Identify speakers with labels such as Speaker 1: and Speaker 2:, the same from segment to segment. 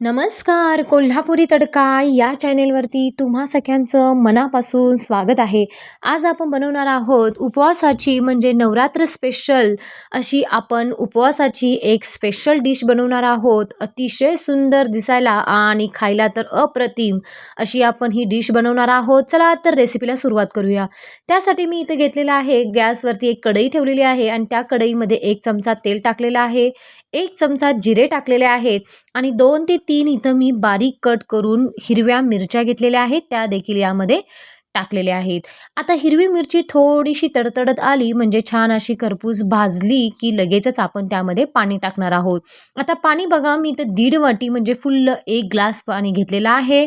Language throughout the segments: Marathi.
Speaker 1: नमस्कार कोल्हापुरी तडका या चॅनेलवरती तुम्हा सगळ्यांचं मनापासून स्वागत आहे. आज आपण बनवणार आहोत उपवासाची म्हणजे नवरात्र स्पेशल अशी आपण उपवासाची एक स्पेशल डिश बनवणार आहोत. अतिशय सुंदर दिसायला आणि खायला तर अप्रतिम अशी आपण ही डिश बनवणार आहोत. चला तर रेसिपीला सुरुवात करूया. त्यासाठी मी इथं घेतलेलं आहे गॅसवरती एक कढई ठेवलेली आहे आणि त्या कढईमध्ये एक चमचा तेल टाकलेलं आहे. एक चमचा जिरे टाकलेले आहेत आणि दोन ते तीन इथं मी बारीक कट करून हिरव्या मिरच्या घेतलेल्या आहेत. त्या देखील यामध्ये टाकलेल्या आहेत. आता हिरवी मिरची थोडीशी तडतडत आली म्हणजे छान अशी खरपूस भाजली की लगेचच आपण त्यामध्ये पाणी टाकणार आहोत. आता पाणी बघा मी इथं दीड वाटी म्हणजे फुल्ल एक ग्लास पाणी घेतलेलं आहे.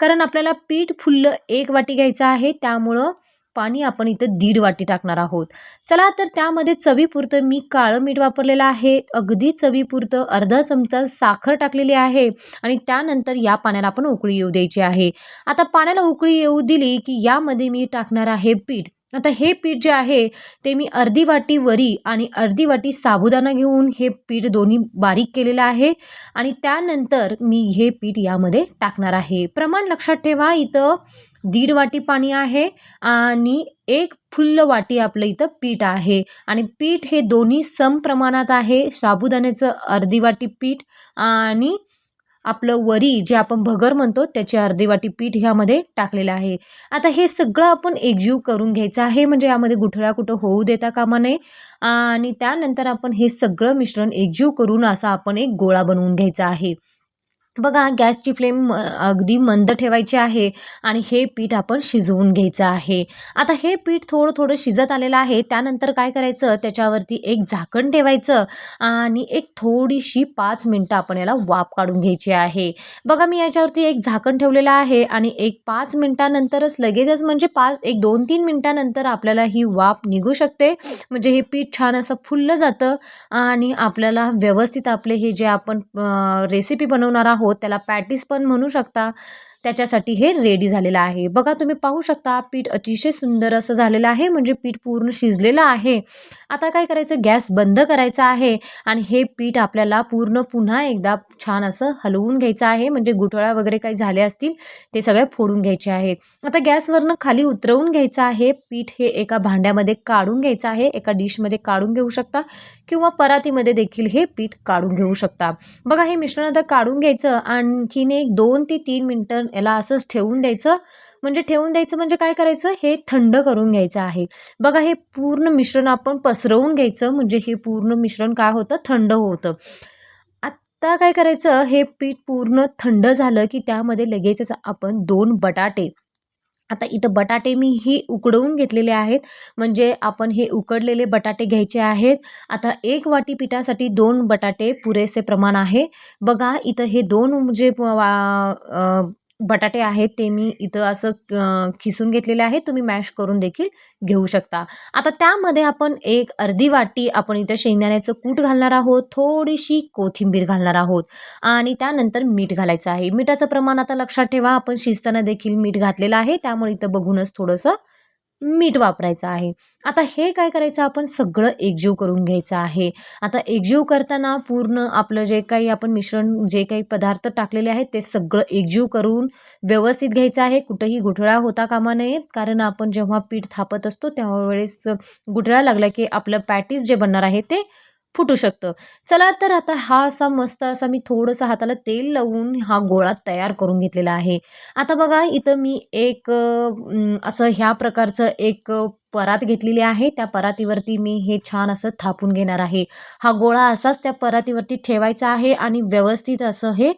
Speaker 1: कारण आपल्याला पीठ फुल्ल एक वाटी घ्यायचं आहे त्यामुळं पाणी आपण इथं दीड वाटी टाकणार आहोत. चला तर त्यामध्ये चवीपुरतं मी काळं मीठ वापरलेलं आहे. अगदी चवीपुरतं अर्धा चमचा साखर टाकलेली आहे आणि त्यानंतर या पाण्याला आपण उकळी येऊ द्यायची आहे. आता पाण्याला उकळी येऊ दिली की यामध्ये मी टाकणार आहे पीठ. आता हे पीठ जे आहे ते मी अर्धी वाटी वरी आणि अर्धी वाटी साबुदाणा घेऊन हे पीठ दोन्ही बारीक केलेलं आहे आणि त्यानंतर मी हे पीठ यामध्ये टाकणार आहे. प्रमाण लक्षात ठेवा इथं दीड वाटी पाणी आहे आणि एक फुल्ल वाटी आपलं इथं पीठ आहे आणि पीठ हे दोन्ही सम प्रमाणात आहे. साबुदाण्याचं अर्धी वाटी पीठ आणि आपलं वरी जे आपण भगर म्हणतो त्याची अर्धी वाटी पीठ ह्यामध्ये टाकलेलं आहे. आता हे सगळं आपण एकजीव करून घ्यायचं आहे म्हणजे यामध्ये गुठळ्या कुठं होऊ देता कामा नये. आणि त्यानंतर आपण हे सगळं मिश्रण एकजीव करून असा आपण एक गोळा बनवून घ्यायचा आहे. बघा गॅसची फ्लेम अगदी मंद ठेवायची आहे आणि हे पीठ आपण शिजवून घ्यायचं आहे. आता हे पीठ थोडं थोडं शिजत आलेलं आहे. त्यानंतर काय करायचं? त्याच्यावरती एक झाकण ठेवायचं आणि एक थोडीशी पाच मिनटं आपण याला वाफ काढून घ्यायची आहे. बघा मी याच्यावरती एक झाकण ठेवलेलं आहे आणि एक पाच मिनटानंतरच लगेचच म्हणजे पाच एक दोन तीन मिनटानंतर आपल्याला ही वाफ निघू शकते. म्हणजे हे पीठ छान असं फुललं जातं आणि आपल्याला व्यवस्थित आपले हे जे आपण रेसिपी बनवणार आहोत आहोत त्याला पॅटीस पण म्हणू शकता. त्याच्यासाठी हे रेडी झालेलं आहे. बघा तुम्ही पाहू शकता पीठ अतिशय सुंदर असं झालेलं आहे म्हणजे पीठ पूर्ण शिजलेलं आहे. आता काय करायचं? गॅस बंद करायचा आहे आणि हे पीठ आपल्याला पूर्ण पुन्हा एकदा छान असं हलवून घ्यायचं आहे. म्हणजे गुठळ्या वगैरे काही झाले असतील ते सगळे फोडून घ्यायचे आहेत. आता गॅसवरनं खाली उतरवून घ्यायचं आहे. पीठ हे एका भांड्यामध्ये काढून घ्यायचं आहे. एका डिशमध्ये काढून घेऊ शकता किंवा परातीमध्ये देखील हे पीठ काढून घेऊ शकता. बघा हे मिश्रण आता काढून घ्यायचं. आणखीन एक दोन ते तीन मिनटं याला असंच ठेवून द्यायचं. म्हणजे ठेवून द्यायचं म्हणजे काय करायचं? हे थंड करून घ्यायचं आहे. बघा हे पूर्ण मिश्रण आपण पसरवून घ्यायचं. म्हणजे हे पूर्ण मिश्रण काय होतं? थंड होतं. आत्ता काय करायचं? हे पीठ पूर्ण थंड झालं की त्यामध्ये लगेचच आपण दोन बटाटे. आता इथं बटाटे मी ही उकडवून घेतलेले आहेत. म्हणजे आपण हे उकडलेले बटाटे घ्यायचे आहेत. आता एक वाटी पिठासाठी दोन बटाटे पुरेसे प्रमाण आहे. बघा इथं हे दोन म्हणजे जे बटाटे आहेत ते मी इथं असं खिसून घेतलेले आहेत तुम्ही मॅश करून देखील घेऊ शकता. आता त्यामध्ये आपण एक अर्धी वाटी आपण इथं शेंगदाण्याचं कूट घालणार आहोत थोडीशी कोथिंबीर घालणार आहोत आणि त्यानंतर मीठ घालायचं आहे. मिठाचं प्रमाण आता लक्षात ठेवा आपण शिजताना देखील मीठ घातलेलं आहे त्यामुळे इथं बघूनच थोडंसं मीठ वापरायचं आहे. आता हे काय करायचं? आपण सगळं एकजीव करून घ्यायचं आहे. आता एकजीव करताना पूर्ण आपलं जे काही आपण मिश्रण जे काही पदार्थ टाकलेले आहेत ते सगळं एकजीव करून व्यवस्थित घ्यायचं आहे. कुठंही गुठळा होता कामा नयेत कारण आपण जेव्हा पीठ थापत असतो त्यावेळेस गुठळा लागला की आपलं पॅटीस जे बनणार आहे ते फुटू शकतं. चला तर आता हा असा मस्त असा मी थोडंसं हाताला तेल लावून हा गोळा तयार करून घेतलेला आहे. आता बघा इथं मी एक असं ह्या प्रकारचं एक परात घेतलेली आहे. त्या परातीवरती मी हे छान असं थापून घेणार आहे. हा गोळा असाच त्या परातीवरती ठेवायचा आहे आणि व्यवस्थित असं हे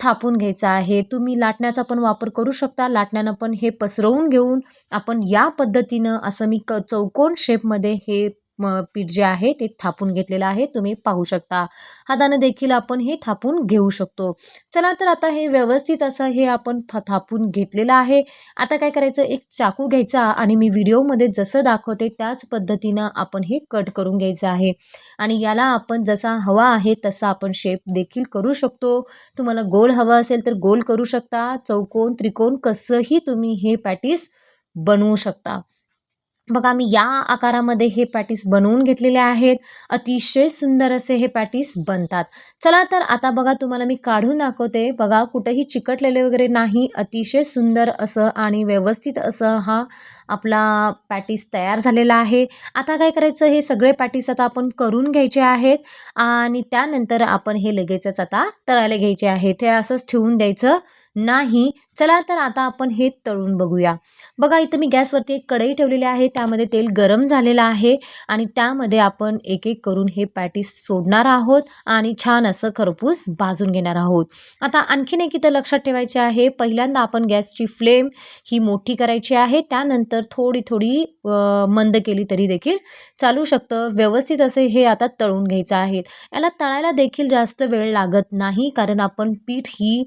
Speaker 1: थापून घ्यायचं आहे. तुम्ही लाटण्याचा पण वापर करू शकता. लाटण्यानं पण हे पसरवून घेऊन आपण या पद्धतीनं असं मी क चौकोन शेपमध्ये हे म पीठ जे आहे ते थापून घेतलेलं आहे. तुम्ही पाहू शकता. हातानं देखील आपण हे थापून घेऊ शकतो. चला तर आता हे व्यवस्थित असं हे आपण थापून घेतलेलं आहे. आता काय करायचं? एक चाकू घ्यायचा आणि मी व्हिडिओमध्ये जसं दाखवते त्याच पद्धतीनं आपण हे कट करून घ्यायचं आहे. आणि याला आपण जसा हवा आहे तसा आपण शेप देखील करू शकतो. तुम्हाला गोल हवं असेल तर गोल करू शकता. चौकोन त्रिकोण कसंही तुम्ही हे पॅटीस बनवू शकता. बघा मी या आकारामध्ये हे पॅटीस बनवून घेतलेले आहेत. अतिशय सुंदर असे हे पॅटीस बनतात. चला तर आता बघा तुम्हाला मी काढून दाखवते. बघा कुठंही चिकटलेले वगैरे नाही. अतिशय सुंदर असं आणि व्यवस्थित असं हा आपला पॅटीस तयार झालेला आहे. आता काय करायचं? हे सगळे पॅटीस आता आपण करून घ्यायचे आहेत आणि त्यानंतर आपण हे लगेचच आता तळायला घ्यायचे आहे ते असंच ठेवून द्यायचं. नाही. चला तर आता आपण हे तळून बघूया. बघा इथं मी गॅसवरती एक कढई ठेवलेली आहे. त्यामध्ये तेल गरम झालेलं आहे आणि त्यामध्ये आपण एक एक करून हे पॅटीस सोडणार आहोत आणि छान असं खरपूस भाजून घेणार आहोत. आता आणखीन एक इथं लक्षात ठेवायचे आहे. पहिल्यांदा आपण गॅसची फ्लेम ही मोठी करायची आहे. त्यानंतर थोडी थोडी मंद केली तरी देखील चालू शकतं. व्यवस्थित असे हे आता तळून घ्यायचं आहे. याला तळायला देखील जास्त वेळ लागत नाही कारण आपण पीठ ही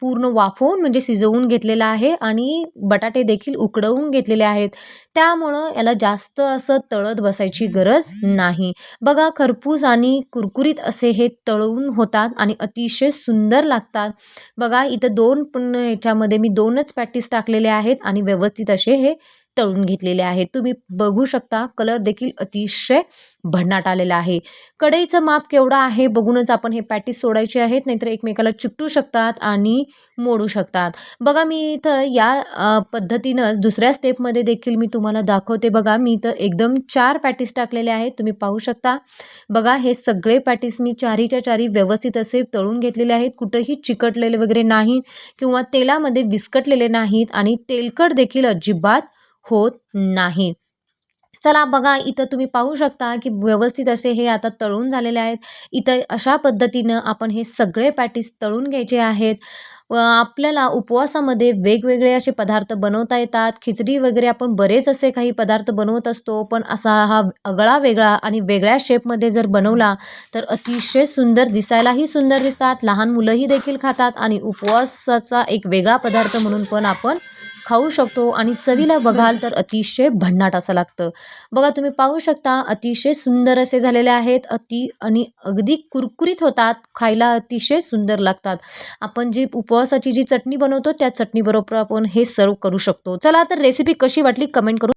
Speaker 1: पूर्ण वाफवून म्हणजे शिजवून घेतलेलं आहे आणि बटाटे देखील उकडवून घेतलेले आहेत. त्यामुळं याला जास्त असं तळत बसायची गरज नाही. बघा खरपूस आणि कुरकुरीत असे हे तळून होतात आणि अतिशय सुंदर लागतात. बघा इथं दोन पण ह्याच्यामध्ये मी दोनच पॅटीस टाकलेले आहेत आणि व्यवस्थित असे हे तळून घेतलेले आहेत. तुम्ही बघू शकता कलर देखील अतिशय भन्नाट आलेला आहे. कढईचं माप केवढं आहे बघूनच आपण हे पॅटीस सोडायचे आहेत नाहीतर एकमेकाला चिकटू शकतात आणि मोडू शकतात. बघा मी इथं या पद्धतीनंच दुसऱ्या स्टेपमध्ये देखील मी तुम्हाला दाखवते बघा. मी इथं एकदम चार पॅटीस टाकलेले आहेत. तुम्ही पाहू शकता. बघा हे सगळे पॅटीस मी चारीच्या चारी व्यवस्थित असे तळून घेतलेले आहेत. कुठंही चिकटलेले वगैरे नाही किंवा तेलामध्ये विस्कटलेले नाहीत आणि तेलकट देखील अजिबात होत नाही. चला बघा इथं तुम्ही पाहू शकता की व्यवस्थित असे हे आता तळून झालेले आहेत. इथं अशा पद्धतीनं आपण हे सगळे पॅटीस तळून घ्यायचे आहेत. आपल्याला उपवासामध्ये वेगवेगळे असे पदार्थ बनवता येतात. खिचडी वगैरे आपण बरेच असे काही पदार्थ बनवत असतो. पण असा हा अगळा वेगळा आणि वेगळ्या शेपमध्ये जर बनवला तर अतिशय सुंदर दिसायलाही सुंदर दिसतात. लहान मुलंही देखील खातात आणि उपवासाचा एक वेगळा पदार्थ म्हणून पण आपण खाऊ शकतो आणि चवीला बघाल तर अतिशय भन्नाट असं लागतं. बघा तुम्ही पाहू शकता अतिशय सुंदर असे झालेले आहेत. अति आणि अगदी कुरकुरीत होतात खायला अतिशय सुंदर लागतात. आपण जी उपवासाची जी चटणी बनवतो त्या चटणीबरोबर आपण हे सर्व करू शकतो. चला तर रेसिपी कशी वाटली कमेंट करून